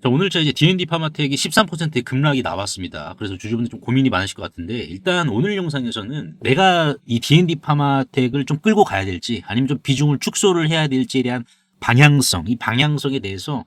자, 오늘 저 이제 D&D 파마텍이 13%의 급락이 나왔습니다. 그래서 주주분들 좀 고민이 많으실 것 같은데, 일단 오늘 영상에서는 내가 이 D&D 파마텍을 좀 끌고 가야 될지, 아니면 좀 비중을 축소를 해야 될지에 대한 방향성, 이 방향성에 대해서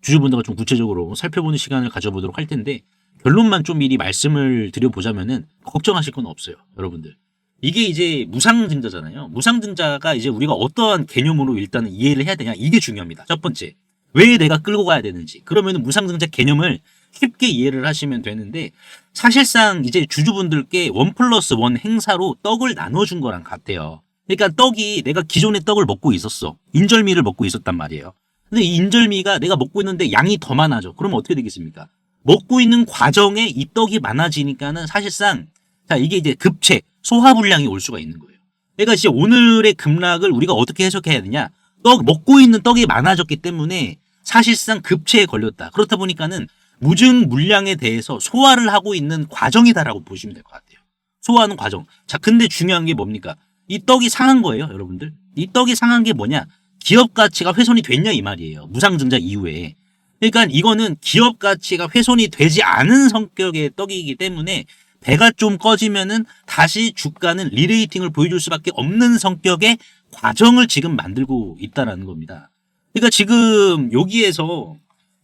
주주분들과 좀 구체적으로 살펴보는 시간을 가져보도록 할 텐데, 결론만 좀 미리 말씀을 드려보자면은, 걱정하실 건 없어요, 여러분들. 이게 이제 무상증자잖아요. 무상증자가 이제 우리가 어떠한 개념으로 일단은 이해를 해야 되냐, 이게 중요합니다. 첫 번째. 왜 내가 끌고 가야 되는지. 그러면 무상증자 개념을 쉽게 이해를 하시면 되는데 사실상 이제 주주분들께 원 플러스 원 행사로 떡을 나눠준 거랑 같아요. 그러니까 떡이 내가 기존의 떡을 먹고 있었어. 인절미를 먹고 있었단 말이에요. 근데 이 인절미가 내가 먹고 있는데 양이 더 많아져. 그러면 어떻게 되겠습니까? 먹고 있는 과정에 이 떡이 많아지니까는 사실상 자 이게 이제 급체 소화불량이 올 수가 있는 거예요. 그러니까 이제 오늘의 급락을 우리가 어떻게 해석해야 되냐? 떡 먹고 있는 떡이 많아졌기 때문에 사실상 급체에 걸렸다. 그렇다 보니까는 무증 물량에 대해서 소화를 하고 있는 과정이다라고 보시면 될 것 같아요. 소화하는 과정. 자, 근데 중요한 게 뭡니까? 이 떡이 상한 거예요, 여러분들. 이 떡이 상한 게 뭐냐? 기업 가치가 훼손이 됐냐 이 말이에요. 무상증자 이후에. 그러니까 이거는 기업 가치가 훼손이 되지 않은 성격의 떡이기 때문에 배가 좀 꺼지면은 다시 주가는 리레이팅을 보여줄 수밖에 없는 성격의 과정을 지금 만들고 있다라는 겁니다. 그러니까 지금 여기에서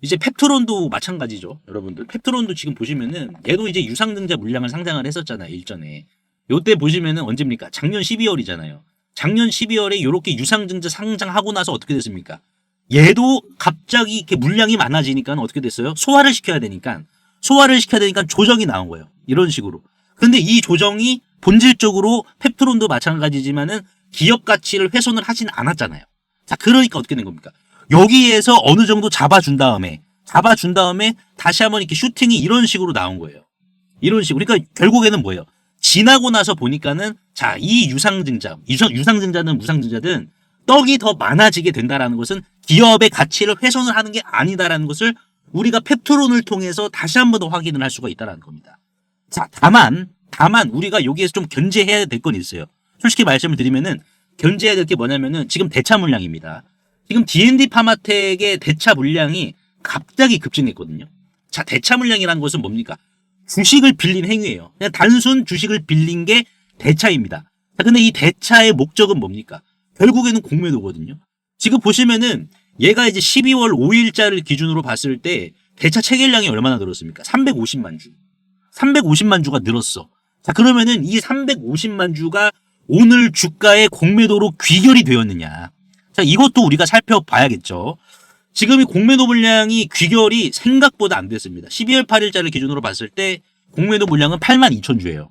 이제 펩트론도 마찬가지죠. 여러분들. 펩트론도 지금 보시면은 얘도 이제 유상증자 물량을 상장을 했었잖아요. 일전에. 요때 보시면은 언제입니까? 작년 12월이잖아요. 작년 12월에 이렇게 유상증자 상장하고 나서 어떻게 됐습니까? 얘도 갑자기 이렇게 물량이 많아지니까 어떻게 됐어요? 소화를 시켜야 되니까 소화를 시켜야 되니까 조정이 나온 거예요. 이런 식으로. 근데 이 조정이 본질적으로 펩트론도 마찬가지지만은 기업 가치를 훼손을 하진 않았잖아요. 자, 그러니까 어떻게 된 겁니까? 여기에서 어느 정도 잡아준 다음에, 잡아준 다음에 다시 한번 이렇게 슈팅이 이런 식으로 나온 거예요. 이런 식으로. 그러니까 결국에는 뭐예요? 지나고 나서 보니까는 자, 이 유상증자, 유상, 유상증자는 무상증자든 떡이 더 많아지게 된다라는 것은 기업의 가치를 훼손을 하는 게 아니다라는 것을 우리가 펩트론을 통해서 다시 한 번 더 확인을 할 수가 있다라는 겁니다. 자, 다만, 다만 우리가 여기에서 좀 견제해야 될 건 있어요. 솔직히 말씀을 드리면은 견제해야 될 게 뭐냐면은 지금 대차 물량입니다. 지금 D&D 파마텍의 대차 물량이 갑자기 급증했거든요. 자, 대차 물량이라는 것은 뭡니까? 주식을 빌린 행위예요. 그냥 단순 주식을 빌린 게 대차입니다. 자, 근데 이 대차의 목적은 뭡니까? 결국에는 공매도거든요. 지금 보시면은 얘가 이제 12월 5일자를 기준으로 봤을 때 대차 체결량이 얼마나 늘었습니까? 350만 주. 350만 주가 늘었어. 자, 그러면은 이 350만 주가 오늘 주가의 공매도로 귀결이 되었느냐. 자, 이것도 우리가 살펴봐야겠죠. 지금 이 공매도 물량이 귀결이 생각보다 안 됐습니다. 12월 8일자를 기준으로 봤을 때 공매도 물량은 8만 2천 주예요.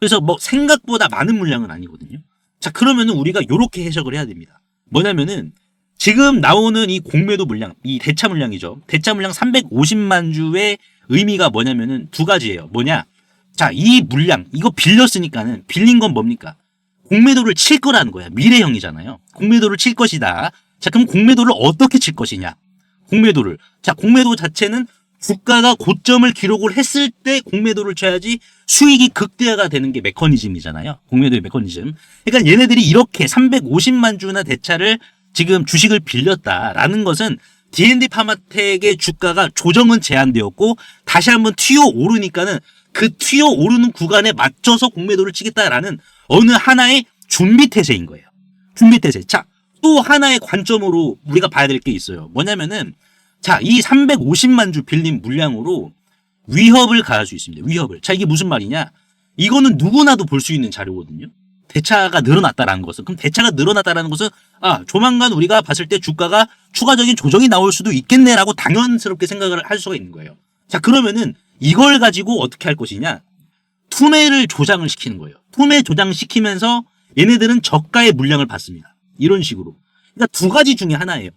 그래서 뭐 생각보다 많은 물량은 아니거든요. 자, 그러면은 우리가 이렇게 해석을 해야 됩니다. 뭐냐면은 지금 나오는 이 공매도 물량, 이 대차 물량이죠. 대차 물량 350만 주의 의미가 뭐냐면은 두 가지예요. 뭐냐? 자, 이 물량, 이거 빌렸으니까는 빌린 건 뭡니까? 공매도를 칠 거라는 거야. 미래형이잖아요. 공매도를 칠 것이다. 자, 그럼 공매도를 어떻게 칠 것이냐? 공매도를. 자, 공매도 자체는 주가가 고점을 기록을 했을 때 공매도를 쳐야지 수익이 극대화가 되는 게 메커니즘이잖아요. 공매도의 메커니즘. 그러니까 얘네들이 이렇게 350만 주나 대차를 지금 주식을 빌렸다라는 것은 D&D 파마텍의 주가가 조정은 제한되었고 다시 한번 튀어 오르니까는 그 튀어 오르는 구간에 맞춰서 공매도를 치겠다라는 어느 하나의 준비 태세인 거예요. 준비 태세. 자, 또 하나의 관점으로 우리가 봐야 될 게 있어요. 뭐냐면은 자, 이 350만 주 빌린 물량으로 위협을 가할 수 있습니다. 위협을. 자, 이게 무슨 말이냐? 이거는 누구나도 볼 수 있는 자료거든요. 대차가 늘어났다라는 것은. 그럼 대차가 늘어났다라는 것은 아, 조만간 우리가 봤을 때 주가가 추가적인 조정이 나올 수도 있겠네라고 당연스럽게 생각을 할 수가 있는 거예요. 자, 그러면은 이걸 가지고 어떻게 할 것이냐? 투매를 조장을 시키는 거예요. 투매 조장시키면서 얘네들은 저가의 물량을 받습니다. 이런 식으로. 그러니까 두 가지 중에 하나예요.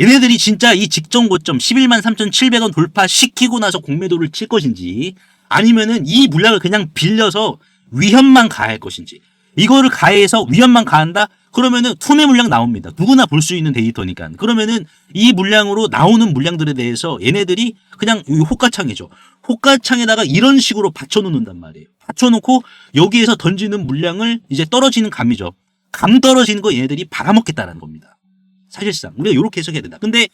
얘네들이 진짜 이 직전 고점 11만 3,700원 돌파시키고 나서 공매도를 칠 것인지 아니면은 이 물량을 그냥 빌려서 위험만 가할 것인지 이거를 가해서 위험만 가한다? 그러면은 투매 물량 나옵니다. 누구나 볼 수 있는 데이터니까. 그러면은 이 물량으로 나오는 물량들에 대해서 얘네들이 그냥 이 호가창이죠. 호가창에다가 이런 식으로 받쳐놓는단 말이에요. 받쳐놓고 여기에서 던지는 물량을 이제 떨어지는 감이죠. 감 떨어지는 거 얘네들이 받아먹겠다는 겁니다. 사실상 우리가 이렇게 해석해야 된다. 근데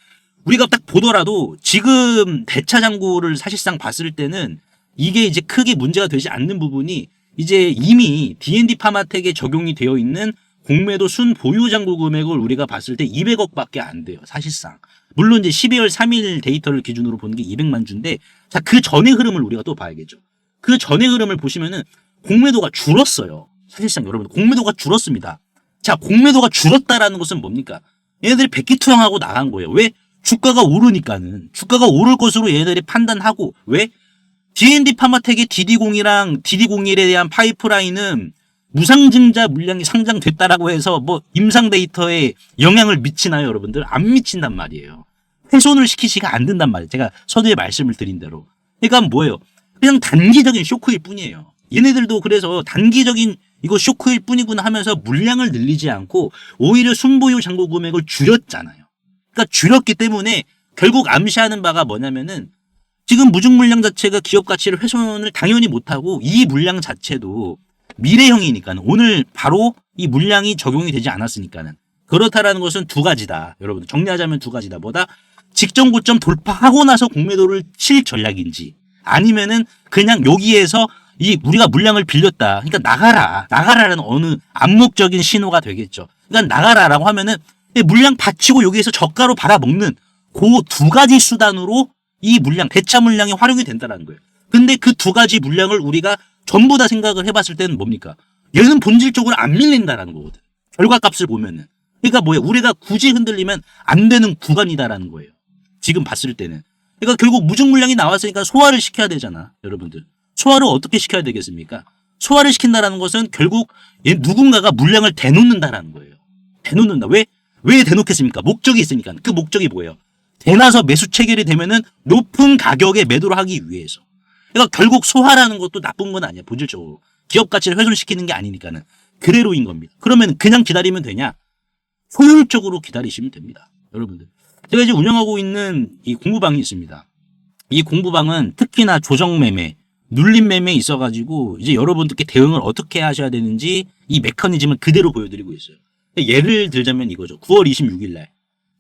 우리가 딱 보더라도 지금 대차 장고를 사실상 봤을 때는 이게 이제 크게 문제가 되지 않는 부분이 이제 이미 D&D 파마텍에 적용이 되어 있는 공매도 순 보유 장고 금액을 우리가 봤을 때 200억밖에 안 돼요. 사실상. 물론 이제 12월 3일 데이터를 기준으로 보는 게 200만 주인데 자, 그 전의 흐름을 우리가 또 봐야겠죠. 그 전의 흐름을 보시면은 공매도가 줄었어요. 사실상 여러분 공매도가 줄었습니다. 자, 공매도가 줄었다라는 것은 뭡니까? 얘네들이 백기투항하고 나간 거예요. 왜? 주가가 오르니까는. 주가가 오를 것으로 얘네들이 판단하고 왜? D&D 파마텍의 DD01이랑 DD01에 대한 파이프라인은 무상증자 물량이 상장됐다라고 해서 뭐 임상 데이터에 영향을 미치나요, 여러분들? 안 미친단 말이에요. 훼손을 시키시가 안 된단 말이에요. 제가 서두에 말씀을 드린 대로. 그러니까 뭐예요? 그냥 단기적인 쇼크일 뿐이에요. 얘네들도 그래서 단기적인 이거 쇼크일 뿐이구나 하면서 물량을 늘리지 않고 오히려 순보유 잔고 금액을 줄였잖아요. 그러니까 줄였기 때문에 결국 암시하는 바가 뭐냐면은 지금 무중 물량 자체가 기업 가치를 훼손을 당연히 못하고 이 물량 자체도 미래형이니까는 오늘 바로 이 물량이 적용이 되지 않았으니까는 그렇다라는 것은 두 가지다. 여러분 정리하자면 두 가지다. 뭐다? 직전 고점 돌파하고 나서 공매도를 칠 전략인지 아니면은 그냥 여기에서 이 우리가 물량을 빌렸다. 그러니까 나가라. 나가라라는 어느 암묵적인 신호가 되겠죠. 그러니까 나가라라고 하면은 물량 받치고 여기에서 저가로 팔아먹는 그 두 가지 수단으로 이 물량, 대차 물량이 활용이 된다는 거예요. 근데 그 두 가지 물량을 우리가 전부 다 생각을 해봤을 때는 뭡니까? 얘는 본질적으로 안 밀린다라는 거거든. 결과 값을 보면은. 그러니까 뭐야? 우리가 굳이 흔들리면 안 되는 구간이다라는 거예요. 지금 봤을 때는. 그러니까 결국 무중 물량이 나왔으니까 소화를 시켜야 되잖아, 여러분들. 소화를 어떻게 시켜야 되겠습니까? 소화를 시킨다라는 것은 결국 얘 누군가가 물량을 대놓는다라는 거예요. 대놓는다. 왜? 왜 대놓겠습니까? 목적이 있으니까. 그 목적이 뭐예요? 대놔서 매수 체결이 되면은 높은 가격에 매도를 하기 위해서. 그러니까 결국 소화라는 것도 나쁜 건 아니야, 본질적으로. 기업 가치를 훼손시키는 게 아니니까는. 그대로인 겁니다. 그러면 그냥 기다리면 되냐? 효율적으로 기다리시면 됩니다. 여러분들. 제가 이제 운영하고 있는 이 공부방이 있습니다. 이 공부방은 특히나 조정매매, 눌림매매 있어가지고 이제 여러분들께 대응을 어떻게 하셔야 되는지 이 메커니즘을 그대로 보여드리고 있어요. 예를 들자면 이거죠. 9월 26일 날.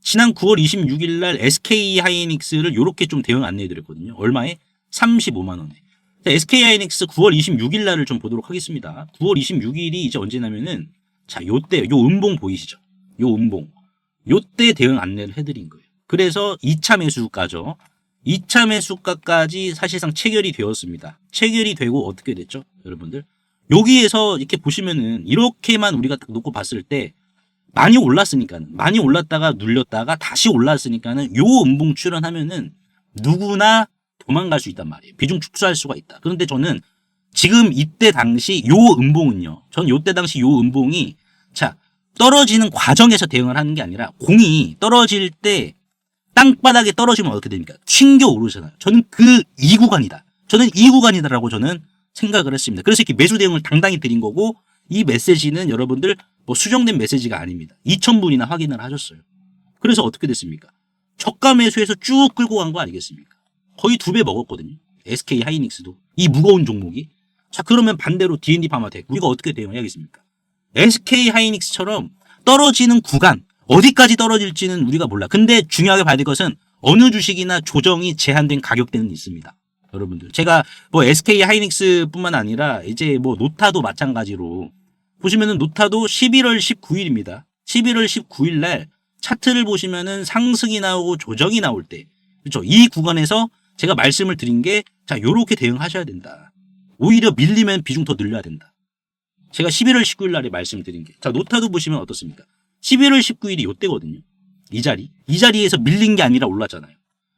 지난 9월 26일 날 SK 하이닉스를 이렇게 좀 대응 안내해 드렸거든요. 얼마에? 35만 원에. SK 하이닉스 9월 26일 날을 좀 보도록 하겠습니다. 9월 26일이 이제 언제냐면은 자, 요때 요 음봉 보이시죠? 요 음봉. 요때 대응 안내를 해 드린 거예요. 그래서 2차 매수가죠. 2차 매수가까지 사실상 체결이 되었습니다. 체결이 되고 어떻게 됐죠? 여러분들. 여기에서 이렇게 보시면은 이렇게만 우리가 딱 놓고 봤을 때 많이 올랐으니까는 많이 올랐다가 눌렸다가 다시 올랐으니까는 요 음봉 출현하면은 누구나 도망갈 수 있단 말이에요. 비중 축소할 수가 있다. 그런데 저는 지금 이때 당시 요 음봉은요. 전 요때 당시 요 음봉이 자 떨어지는 과정에서 대응을 하는 게 아니라 공이 떨어질 때 땅바닥에 떨어지면 어떻게 됩니까? 튕겨 오르잖아요. 저는 그 이 구간이다. 저는 이 구간이다라고 저는 생각을 했습니다. 그래서 이렇게 매수 대응을 당당히 드린 거고 이 메시지는 여러분들 뭐 수정된 메시지가 아닙니다. 2,000분이나 확인을 하셨어요. 그래서 어떻게 됐습니까? 저가 매수해서 쭉 끌고 간 거 아니겠습니까? 거의 두 배 먹었거든요. SK 하이닉스도. 이 무거운 종목이. 자, 그러면 반대로 D&D 파마텍. 우리가 어떻게 대응해야겠습니까? SK 하이닉스처럼 떨어지는 구간, 어디까지 떨어질지는 우리가 몰라. 근데 중요하게 봐야 될 것은 어느 주식이나 조정이 제한된 가격대는 있습니다. 여러분들. 제가 뭐 SK 하이닉스 뿐만 아니라 이제 뭐 노타도 마찬가지로 보시면은 노타도 11월 19일입니다. 11월 19일 날 차트를 보시면은 상승이 나오고 조정이 나올 때 그렇죠. 이 구간에서 제가 말씀을 드린 게 자, 요렇게 대응하셔야 된다. 오히려 밀리면 비중 더 늘려야 된다. 제가 11월 19일 날에 말씀드린 게. 자, 노타도 보시면 어떻습니까? 11월 19일이 요때거든요. 이 자리. 이 자리에서 밀린 게 아니라 올랐잖아요.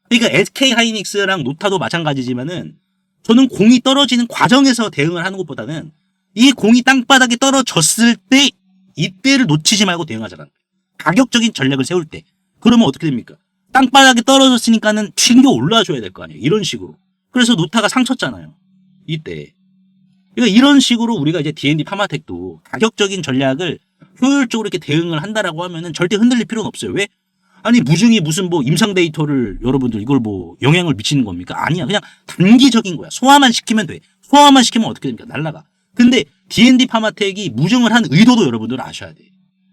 그러니까 SK 하이닉스랑 노타도 마찬가지지만은 저는 공이 떨어지는 과정에서 대응을 하는 것보다는 이 공이 땅바닥에 떨어졌을 때 이때를 놓치지 말고 대응하자는. 가격적인 전략을 세울 때. 그러면 어떻게 됩니까? 땅바닥에 떨어졌으니까는 튕겨 올라줘야 될 거 아니에요. 이런 식으로. 그래서 노타가 상쳤잖아요. 이때. 그러니까 이런 식으로 우리가 이제 D&D 파마텍도 가격적인 전략을 효율적으로 이렇게 대응을 한다라고 하면은 절대 흔들릴 필요는 없어요. 왜? 아니 무중이 무슨 뭐 임상 데이터를 여러분들 이걸 뭐 영향을 미치는 겁니까? 아니야. 그냥 단기적인 거야. 소화만 시키면 돼. 소화만 시키면 어떻게 됩니까? 날라가. 근데 D&D 파마텍이 무중을 한 의도도 여러분들 아셔야 돼.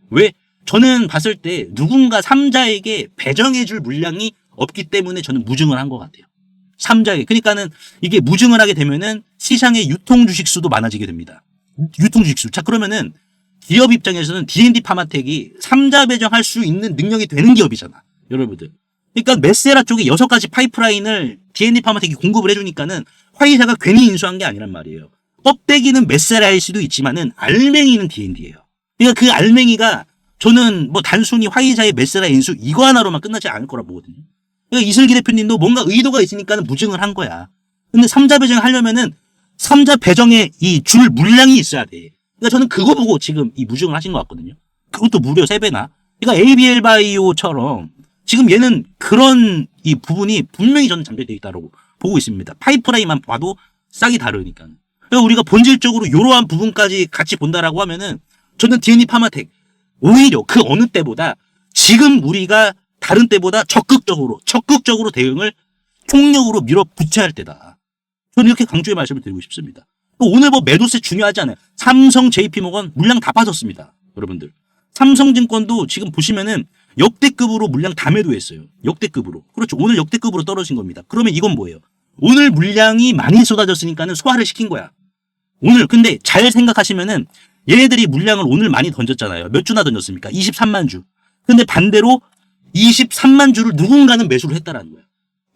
왜? 저는 봤을 때 누군가 삼자에게 배정해줄 물량이 없기 때문에 저는 무증을 한 것 같아요. 삼자에 그러니까는 이게 무증을 하게 되면은 시장의 유통 주식 수도 많아지게 됩니다. 유통 주식 수. 자 그러면은 기업 입장에서는 D&D 파마텍이 삼자 배정할 수 있는 능력이 되는 기업이잖아. 여러분들. 그러니까 메세라 쪽에 여섯 가지 파이프라인을 D&D 파마텍이 공급을 해주니까는 화이자가 괜히 인수한 게 아니란 말이에요. 껍데기는 메세라일 수도 있지만은 알맹이는 D&D예요. 그러니까 그 알맹이가 저는 뭐 단순히 화이자의 메세라 인수 이거 하나로만 끝나지 않을 거라 보거든요. 그러니까 이슬기 대표님도 뭔가 의도가 있으니까 무증을 한 거야. 근데 삼자 배정 하려면은 삼자 배정에 이 줄 물량이 있어야 돼. 그러니까 저는 그거 보고 지금 이 무증을 하신 것 같거든요. 그것도 무려 3배나. 그러니까 ABL 바이오처럼 지금 얘는 그런 이 부분이 분명히 저는 잠재되어 있다고 보고 있습니다. 파이프라인만 봐도 싹이 다르니까. 그러니까 우리가 본질적으로 이러한 부분까지 같이 본다라고 하면은 저는 D&D 파마텍 오히려 그 어느 때보다 지금 우리가 다른 때보다 적극적으로 적극적으로 대응을 총력으로 밀어붙여야 할 때다. 저는 이렇게 강조의 말씀을 드리고 싶습니다. 오늘 뭐 매도세 중요하지 않아요. 삼성, JP모건 물량 다 빠졌습니다. 여러분들. 삼성증권도 지금 보시면은 역대급으로 물량 다 매도했어요. 역대급으로. 그렇죠. 오늘 역대급으로 떨어진 겁니다. 그러면 이건 뭐예요? 오늘 물량이 많이 쏟아졌으니까는 소화를 시킨 거야. 오늘 근데 잘 생각하시면은 얘네들이 물량을 오늘 많이 던졌잖아요. 몇 주나 던졌습니까? 23만 주. 근데 반대로 23만 주를 누군가는 매수를 했다라는 거예요.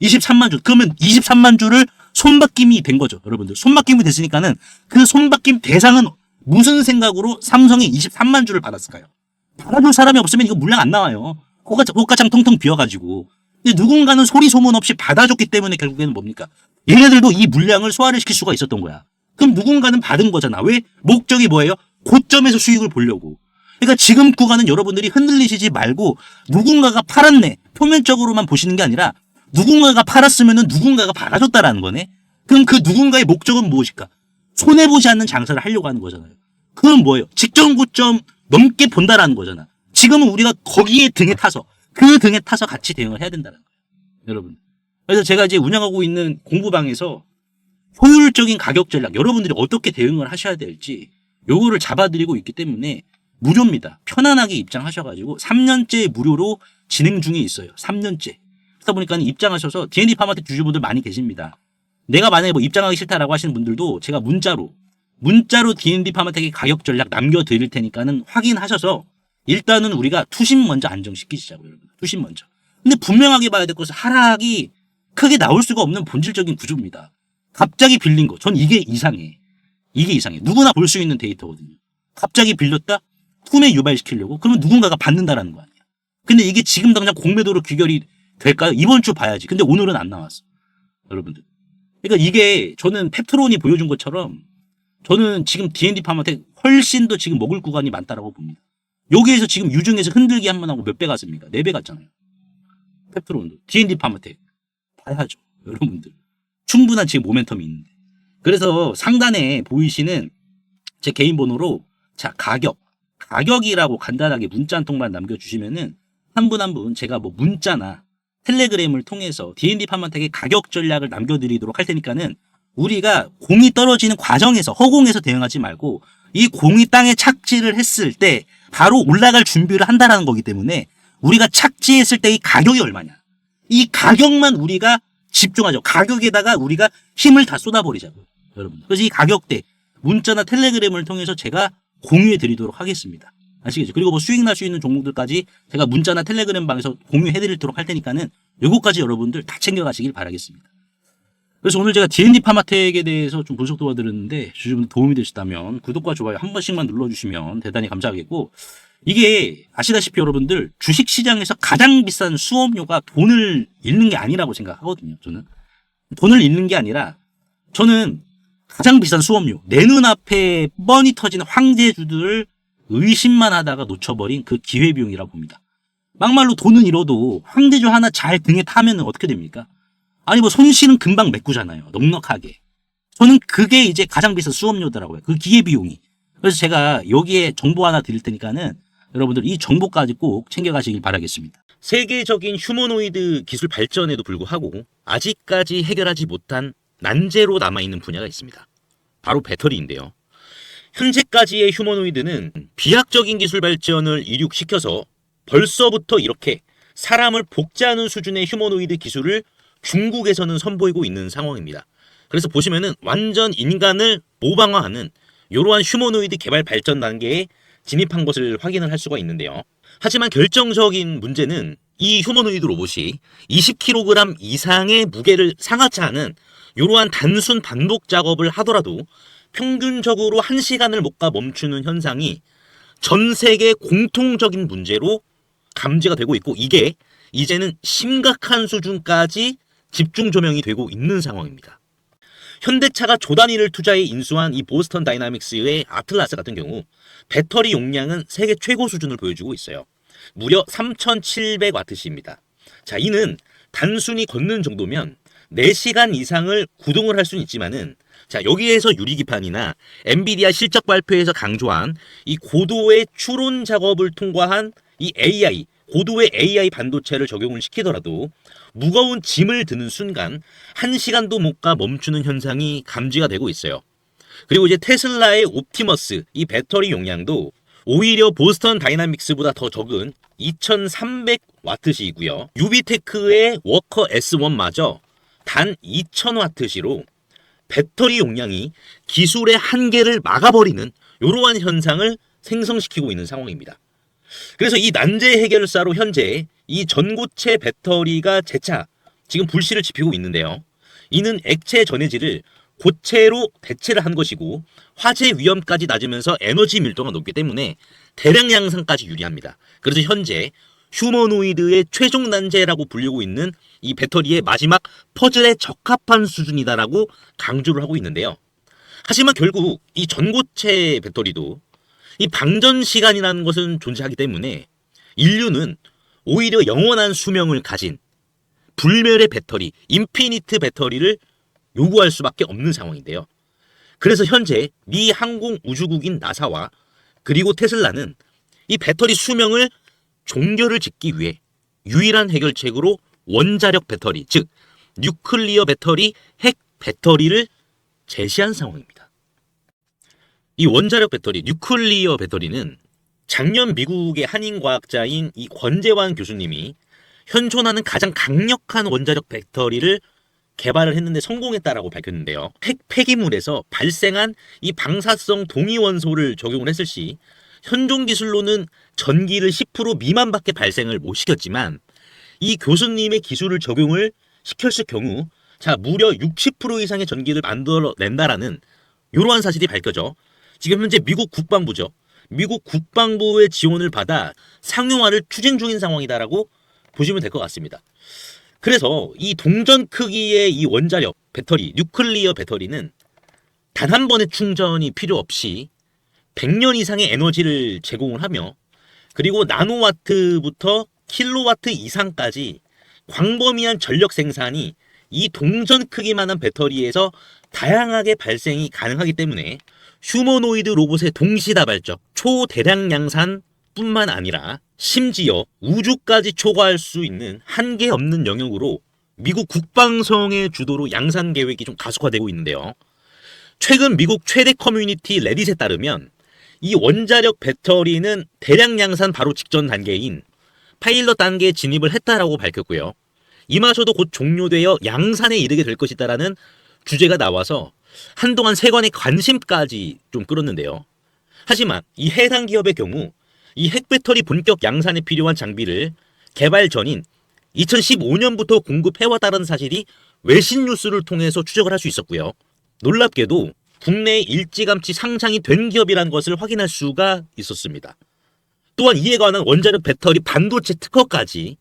23만 주. 그러면 23만 주를 손바뀜이 된 거죠. 여러분들. 손바뀜이 됐으니까는 그 손바뀜 대상은 무슨 생각으로 삼성이 23만 주를 받았을까요? 받아줄 사람이 없으면 이거 물량 안 나와요. 호가, 호가창 통통 비어가지고. 근데 누군가는 소리 소문 없이 받아줬기 때문에 결국에는 뭡니까? 얘네들도 이 물량을 소화를 시킬 수가 있었던 거야. 그럼 누군가는 받은 거잖아. 왜? 목적이 뭐예요? 고점에서 수익을 보려고. 그러니까 지금 구간은 여러분들이 흔들리시지 말고 누군가가 팔았네. 표면적으로만 보시는 게 아니라 누군가가 팔았으면 누군가가 받아줬다라는 거네. 그럼 그 누군가의 목적은 무엇일까? 손해보지 않는 장사를 하려고 하는 거잖아요. 그건 뭐예요? 직전 고점 넘게 본다라는 거잖아. 지금은 우리가 거기에 등에 타서 그 등에 타서 같이 대응을 해야 된다는 거예요. 여러분. 그래서 제가 이제 운영하고 있는 공부방에서 효율적인 가격 전략 여러분들이 어떻게 대응을 하셔야 될지 요거를 잡아드리고 있기 때문에 무료입니다. 편안하게 입장하셔가지고 3년째 무료로 진행 중에 있어요. 3년째. 그러다 보니까 입장하셔서 D&D 파마텍 주주분들 많이 계십니다. 내가 만약에 뭐 입장하기 싫다라고 하시는 분들도 제가 문자로 문자로 D&D 파마텍의 가격 전략 남겨드릴 테니까는 확인하셔서 일단은 우리가 투심 먼저 안정시키시자고요. 여러분. 투심 먼저. 근데 분명하게 봐야 될 것은 하락이 크게 나올 수가 없는 본질적인 구조입니다. 갑자기 빌린 거. 전 이게 이상해. 이게 이상해. 누구나 볼 수 있는 데이터거든요. 갑자기 빌렸다? 품에 유발시키려고? 그러면 누군가가 받는다라는 거 아니야. 근데 이게 지금 당장 공매도로 귀결이 될까요? 이번 주 봐야지. 근데 오늘은 안 나왔어. 여러분들. 그러니까 이게 저는 페트론이 보여준 것처럼 저는 지금 D&D 파마텍 훨씬 더 지금 먹을 구간이 많다라고 봅니다. 여기에서 지금 유중에서 흔들기 한 번 하고 몇 배 갔습니까? 네 배 갔잖아요. 페트론도. D&D 파마텍. 봐야죠. 여러분들. 충분한 지금 모멘텀이 있는데. 그래서 상단에 보이시는 제 개인 번호로 자, 가격. 가격이라고 간단하게 문자 한 통만 남겨주시면은 한 분 한분 제가 뭐 문자나 텔레그램을 통해서 D&D 파마텍의 가격 전략을 남겨드리도록 할 테니까는 우리가 공이 떨어지는 과정에서 허공에서 대응하지 말고 이 공이 땅에 착지를 했을 때 바로 올라갈 준비를 한다라는 거기 때문에 우리가 착지했을 때 이 가격이 얼마냐. 이 가격만 우리가 집중하죠. 가격에다가 우리가 힘을 다 쏟아버리자고요. 여러분. 그래서 이 가격대 문자나 텔레그램을 통해서 제가 공유해 드리도록 하겠습니다. 아시겠죠? 그리고 뭐 수익 날 수 있는 종목들까지 제가 문자나 텔레그램 방에서 공유해 드리도록 할 테니까는 요거까지 여러분들 다 챙겨가시길 바라겠습니다. 그래서 오늘 제가 D&D 파마텍에 대해서 좀 분석 도와드렸는데 주주분들 도움이 되셨다면 구독과 좋아요 한 번씩만 눌러주시면 대단히 감사하겠고 이게 아시다시피 여러분들 주식 시장에서 가장 비싼 수업료가 돈을 잃는 게 아니라고 생각하거든요. 저는 돈을 잃는 게 아니라 저는 가장 비싼 수업료 내 눈앞에 뻔히 터지는 황제주들을 의심만 하다가 놓쳐버린 그 기회비용이라고 봅니다. 막말로 돈은 잃어도 황제주 하나 잘 등에 타면 어떻게 됩니까? 아니 뭐 손실은 금방 메꾸잖아요. 넉넉하게. 저는 그게 이제 가장 비싼 수업료더라고요. 그 기회비용이. 그래서 제가 여기에 정보 하나 드릴 테니까는 여러분들 이 정보까지 꼭 챙겨가시길 바라겠습니다. 세계적인 휴머노이드 기술 발전에도 불구하고 아직까지 해결하지 못한 난제로 남아있는 분야가 있습니다. 바로 배터리인데요. 현재까지의 휴머노이드는 비약적인 기술 발전을 이륙시켜서 벌써부터 이렇게 사람을 복제하는 수준의 휴머노이드 기술을 중국에서는 선보이고 있는 상황입니다. 그래서 보시면은 완전 인간을 모방화하는 이러한 휴머노이드 개발 발전 단계에 진입한 것을 확인을 할 수가 있는데요. 하지만 결정적인 문제는 이 휴머노이드 로봇이 20kg 이상의 무게를 않은 이러한 단순 반복 작업을 하더라도 평균적으로 1시간을 못 가 멈추는 현상이 전 세계 공통적인 문제로 감지가 되고 있고 이게 이제는 심각한 수준까지 집중 조명이 되고 있는 상황입니다. 현대차가 조 단위를 투자해 인수한 이 보스턴 다이나믹스의 아틀라스 같은 경우 배터리 용량은 세계 최고 수준을 보여주고 있어요. 무려 3,700와트시입니다. 자, 이는 단순히 걷는 정도면 4시간 이상을 구동을 할 수는 있지만은 자, 여기에서 유리기판이나 엔비디아 실적 발표에서 강조한 이 고도의 추론 작업을 통과한 이 AI, 고도의 AI 반도체를 적용을 시키더라도 무거운 짐을 드는 순간 1시간도 못 가 멈추는 현상이 감지가 되고 있어요. 그리고 이제 테슬라의 옵티머스 이 배터리 용량도 오히려 보스턴 다이나믹스보다 더 적은 2300와트시이고요. 유비테크의 워커 S1마저 단 2000와트시로 배터리 용량이 기술의 한계를 막아버리는 이러한 현상을 생성시키고 있는 상황입니다. 그래서 이 난제 해결사로 현재 이 전고체 배터리가 재차 지금 불씨를 지피고 있는데요. 이는 액체 전해질을 고체로 대체를 한 것이고 화재 위험까지 낮으면서 에너지 밀도가 높기 때문에 대량 양산까지 유리합니다. 그래서 현재 휴머노이드의 최종 난제라고 불리고 있는 이 배터리의 마지막 퍼즐에 적합한 수준이다라고 강조를 하고 있는데요. 하지만 결국 이 전고체 배터리도 이 방전 시간이라는 것은 존재하기 때문에 인류는 오히려 영원한 수명을 가진 불멸의 배터리, 인피니트 배터리를 요구할 수밖에 없는 상황인데요. 그래서 현재 미 항공 우주국인 나사와 그리고 테슬라는 이 배터리 수명을 종결을 짓기 위해 유일한 해결책으로 원자력 배터리, 즉 뉴클리어 배터리, 핵 배터리를 제시한 상황입니다. 이 원자력 배터리, 뉴클리어 배터리는 작년 미국의 한인 과학자인 이 권재환 교수님이 현존하는 가장 강력한 원자력 배터리를 개발을 했는데 성공했다라고 밝혔는데요. 핵 폐기물에서 발생한 이 방사성 동위원소를 적용을 했을 시 현존 기술로는 전기를 10% 미만밖에 발생을 못 시켰지만 이 교수님의 기술을 적용을 시켰을 경우 자 무려 60% 이상의 전기를 만들어낸다라는 이러한 사실이 밝혀져 지금 현재 미국 국방부죠. 미국 국방부의 지원을 받아 상용화를 추진 중인 상황이다라고 보시면 될 것 같습니다. 그래서 이 동전 크기의 이 원자력 배터리, 뉴클리어 배터리는 단 한 번의 충전이 필요 없이 100년 이상의 에너지를 제공을 하며 그리고 나노와트부터 킬로와트 이상까지 광범위한 전력 생산이 이 동전 크기만한 배터리에서 다양하게 발생이 가능하기 때문에 휴머노이드 로봇의 동시다발적 초대량 양산 뿐만 아니라 심지어 우주까지 초과할 수 있는 한계 없는 영역으로 미국 국방성의 주도로 양산 계획이 좀 가속화되고 있는데요. 최근 미국 최대 커뮤니티 레딧에 따르면 이 원자력 배터리는 대량 양산 바로 직전 단계인 파일럿 단계에 진입을 했다라고 밝혔고요. 이마저도 곧 종료되어 양산에 이르게 될 것이다라는 주제가 나와서 한동안 세관의 관심까지 좀 끌었는데요. 하지만 이 해당 기업의 경우 이 핵배터리 본격 양산에 필요한 장비를 개발 전인 2015년부터 공급해왔다는 사실이 외신 뉴스를 통해서 추적을 할 수 있었고요. 놀랍게도 국내에 일찌감치 상장이 된 기업이라는 것을 확인할 수가 있었습니다. 또한 이에 관한 원자력 배터리 반도체 특허까지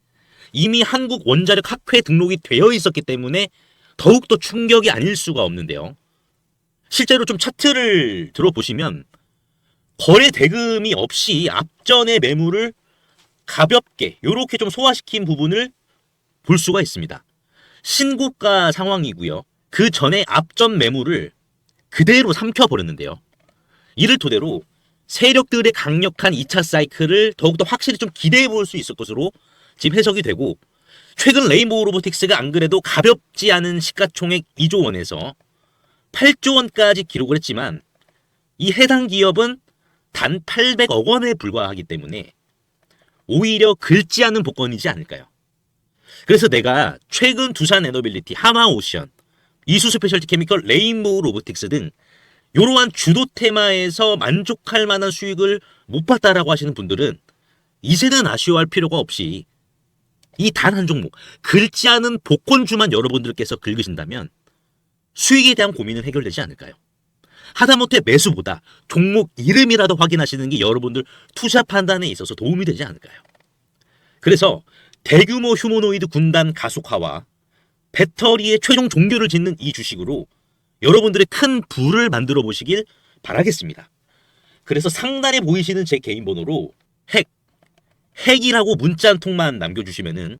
이미 한국 원자력 학회에 등록이 되어 있었기 때문에 더욱더 충격이 아닐 수가 없는데요. 실제로 좀 차트를 들어보시면 거래 대금이 없이 앞전의 매물을 가볍게 이렇게 좀 소화시킨 부분을 볼 수가 있습니다. 신고가 상황이고요. 그 전에 앞전 매물을 그대로 삼켜버렸는데요. 이를 토대로 세력들의 강력한 2차 사이클을 더욱더 확실히 좀 기대해 볼 수 있을 것으로 지금 해석이 되고 최근 레인보우 로보틱스가 안 그래도 가볍지 않은 시가총액 2조 원에서 8조 원까지 기록을 했지만 이 해당 기업은 단 800억 원에 불과하기 때문에 오히려 긁지 않는 복권이지 않을까요? 그래서 내가 최근 두산 에너빌리티, 하마오션, 이수 스페셜티 케미컬, 레인보우 로보틱스 등 이러한 주도 테마에서 만족할 만한 수익을 못 봤다라고 하시는 분들은 이제는 아쉬워할 필요가 없이 이 단 한 종목 긁지 않은 복권주만 여러분들께서 긁으신다면 수익에 대한 고민은 해결되지 않을까요? 하다못해 매수보다 종목 이름이라도 확인하시는 게 여러분들 투자 판단에 있어서 도움이 되지 않을까요? 그래서 대규모 휴머노이드 군단 가속화와 배터리의 최종 종교를 짓는 이 주식으로 여러분들의 큰 부를 만들어 보시길 바라겠습니다. 그래서 상단에 보이시는 제 개인 번호로 핵, 핵이라고 문자 한 통만 남겨주시면은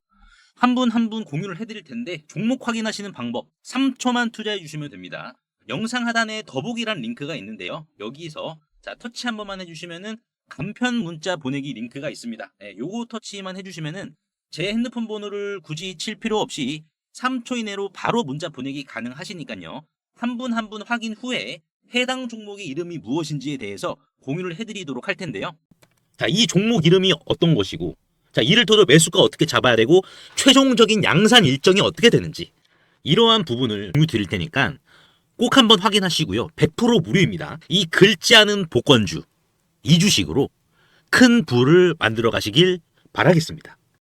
한 분 한 분 공유를 해드릴 텐데 종목 확인하시는 방법 3초만 투자해 주시면 됩니다. 영상 하단에 더보기란 링크가 있는데요. 여기서 자 터치 한 번만 해주시면은 간편 문자 보내기 링크가 있습니다. 네, 요거 터치만 해주시면은 제 핸드폰 번호를 굳이 칠 필요 없이 3초 이내로 바로 문자 보내기 가능하시니까요. 한 분 한 분 확인 후에 해당 종목의 이름이 무엇인지에 대해서 공유를 해드리도록 할 텐데요. 자, 이 종목 이름이 어떤 것이고, 자, 이를터도 매수가 어떻게 잡아야 되고, 최종적인 양산 일정이 어떻게 되는지, 이러한 부분을 공유 드릴 테니까 꼭 한번 확인하시고요. 100% 무료입니다. 이 긁지 않은 복권주, 이 주식으로 큰 부를 만들어 가시길 바라겠습니다.